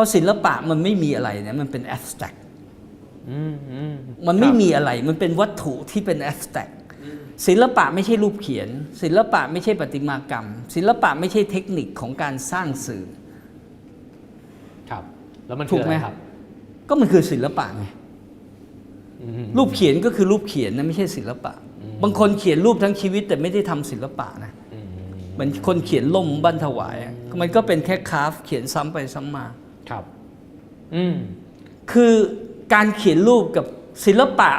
ราะศิลปะมันไม่มีอะไรเนี่ยมันเป็น abstract อืมอืมมันไม่มีอะไรมันเป็นวัตถุที่เป็น abstract ศิลปะไม่ใช่รูปเขียน ศิลปะไม่ใช่ประติมากรรม ศิลปะไม่ใช่เทคนิคของการสร้างสื่อ ครับ แล้วมันถูคือกอะไรไหมครับ ก็มันคือศิลปะไงอืมรูปเขียนก็คือรูปเขียนนะไม่ใช่ศิลปะ บางคนเขียนรูปทั้งชีวิต แต่ไม่ได้ทำศิลปะนะอืมเหมือนคนเขียนล่มบันถวายอะมันก็เป็นแค่คราฟต์เขียนซ้ำไปซ้ำมา ครับ อืมคือการเขียนรูปกับศิลปะ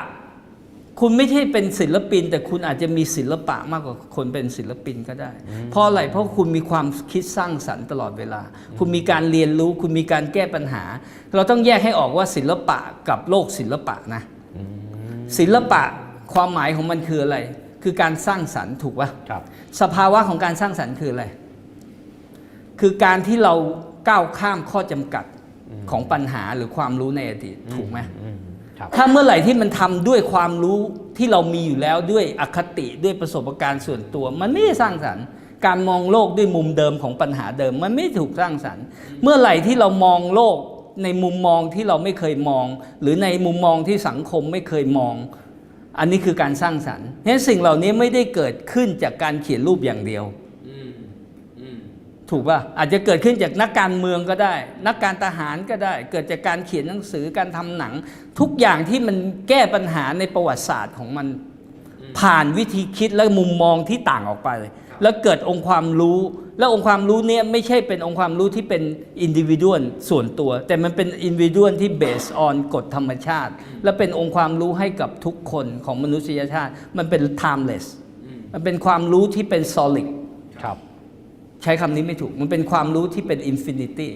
คุณไม่ใช่เป็นศิลปิน แต่คุณอาจจะมีศิลปะมากกว่าคนเป็นศิลปินก็ได้ เพราะอะไรเพราะคุณมีความคิดสร้างสรรค์ตลอดเวลา คุณมีการเรียนรู้ คุณมีการแก้ปัญหา เราต้องแยกให้ออกว่าศิลปะกับโลกศิลปะนะศิลปะความหมายของมันคืออะไร คือการสร้างสรรค์ถูกปะครับสภาวะของการสร้างสรรค์คืออะไร คือการที่เรา ก้าวข้ามข้อจำกัดของปัญหาหรือความรู้ในอดีตถูกไหมอืมครับถ้าเมื่อไหร่ที่มันทำด้วยความรู้ที่เรามีอยู่แล้วด้วยอคติด้วยประสบการณ์ส่วนตัว มันไม่ได้สร้างสรรค์ การมองโลกด้วยมุมเดิมของปัญหาเดิม มันไม่ถูกสร้างสรรค์ เมื่อไหร่ที่เรามองโลกในมุมมองที่เราไม่เคยมอง หรือในมุมมองที่สังคมไม่เคยมอง อันนี้คือการสร้างสรรค์เพราะฉะนั้นสิ่งเหล่านี้ไม่ได้เกิดขึ้นจากการเขียนรูปอย่างเดียว ถูกป่ะอาจจะเกิดขึ้นจากนักการเมืองก็ได้ นักการทหารก็ได้ เกิดจากการเขียนหนังสือการทำหนัง ทุกอย่างที่มันแก้ปัญหาในประวัติศาสตร์ของมันผ่านวิธีคิดและมุมมองที่ต่างออกไป แล้วเกิดองค์ความรู้ แล้วองค์ความรู้เนี้ยไม่ใช่เป็นองค์ความรู้ที่เป็นอินดิวิ a l ส่วนตัว แต่มันเป็นอินดิวิ a l ที่ based on กฎธรรมชาติ และเป็นองค์ความรู้ให้กับทุกคนของมนุษยชาติ มันเป็น timeless มันเป็นความรู้ที่เป็น solid ครับ ใช้คำนี้ไม่ถูก มันเป็นความรู้ที่เป็นอินฟินิตี้